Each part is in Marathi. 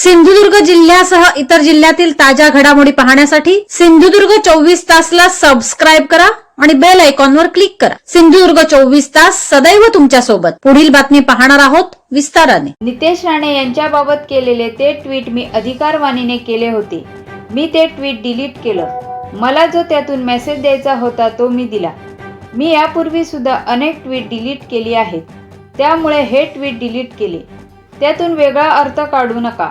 सिंधुदुर्ग जिल्ह्यासह इतर जिल्ह्यातील ताज्या घडामोडी पाहण्यासाठी सिंधुदुर्ग चोवीस तासला सबस्क्राईब करा आणि बेल आयकॉनवर क्लिक करा. सिंधुदुर्ग चोवीस तास सदैव तुमच्यासोबत पुढील बातमी पाहणार आहोत विस्ताराने. नितेश राणे यांच्याबाबत केलेले ते ट्विट मी अधिकारवाणीने केले होते. मी ते ट्विट डिलीट केलं. मला जो त्यातून मेसेज द्यायचा होता तो मी दिला. मी यापूर्वी सुद्धा अनेक ट्विट डिलीट केली आहेत. त्यामुळे हे ट्विट डिलीट केले. त्यातून वेगळा अर्थ काढू नका.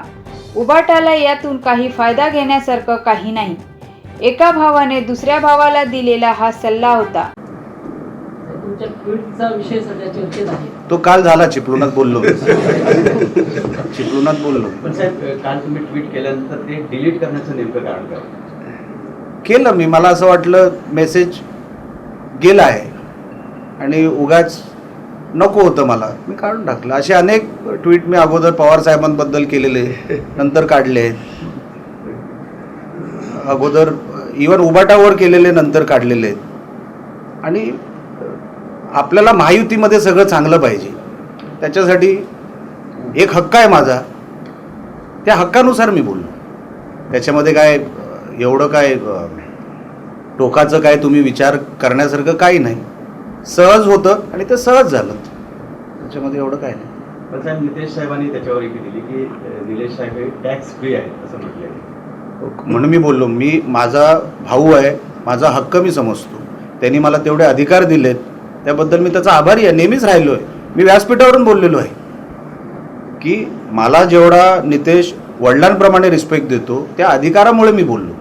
उबाटाला यातून काही फायदा घेण्यासारखं काही नाही. एका भावाने दुसऱ्या भावाला दिलेला हा सल्ला होता. तुमच्या ट्विटचा विषय सध्या चर्चेत आहे. तो काल झाला चिपळुणात बोललो. चिपळुणात बोललो. पण साहेब काल तुम्ही ट्विट केल्यानंतर ते डिलीट करण्याचं नेमकं कारण काय? केलं मी. मला असं वाटलं मेसेज गेला आहे. आणि उगाच नको होतं मला. मी काढून टाकलं. असे अनेक ट्विट मी अगोदर पवार साहेबांबद्दल केलेले नंतर काढले. आहेत अगोदर इवन उबाटावर केलेले नंतर काढलेले. आहेत आणि आपल्याला महायुतीमध्ये सगळं चांगलं पाहिजे. त्याच्यासाठी एक हक्क आहे माझा. त्या हक्कानुसार मी बोललो. त्याच्यामध्ये काय एवढं काय टोकाचं काय तुम्ही विचार करण्यासारखं काही नाही. सहज होतं आणि ते सहज झालं. त्याच्यामध्ये एवढं काय नाही. पण साहेब नितेश साहेबांनी त्याच्यावर एक दिली की अं, निलेश साहेब हे टॅक्स फ्री आहेत असं म्हटलंय. म्हणून मी बोललो मी माझा भाऊ आहे माझा हक्क मी समजतो. त्यांनी मला तेवढे अधिकार दिलेत. त्याबद्दल मी त्याचा आभारी आहे नेहमीच राहिलो आहे मी व्यासपीठावरून बोललेलो आहे की मला जेवढा नितेश वडिलांप्रमाणे रिस्पेक्ट देतो त्या अधिकारामुळे मी बोललो.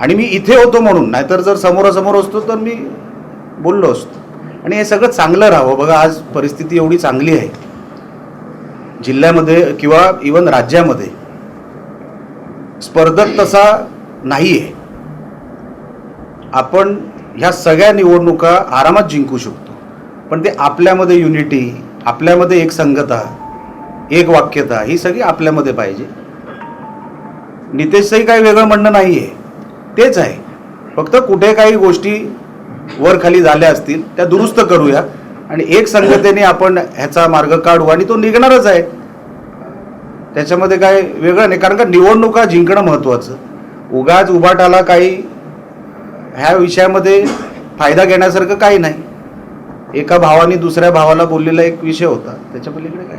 आणि मी इथे होतो म्हणून नाहीतर जर समोरासमोर असतो तर मी बोललो असतो आणि हे सगळं चांगलं राहावं. बघा आज परिस्थिती एवढी चांगली आहे. जिल्ह्यामध्ये किंवा इवन राज्यामध्ये स्पर्धक तसा नाही आहे आपण ह्या सगळ्या निवडणुका आरामात जिंकू शकतो. पण ते आपल्यामध्ये युनिटी आपल्यामध्ये एक संगता एक वाक्यता ही सगळी आपल्यामध्ये पाहिजे. नितेशचंही काही वेगळं म्हणणं नाही आहे तेच आहे. फक्त कुठे काही गोष्टी वर खाली झाल्या असतील त्या दुरुस्त करूया. आणि एक संगतेने आपण ह्याचा मार्ग काढू आणि तो निघणारच आहे. त्याच्यामध्ये काय वेगळं नाही कारण का निवडणुका जिंकणं महत्त्वाचं. उगाच उभाटाला काही ह्या विषयामध्ये फायदा घेण्यासारखं काही नाही. एका भावाने दुसऱ्या भावाला बोललेला एक विषय होता. त्याच्या पलीकडे काय?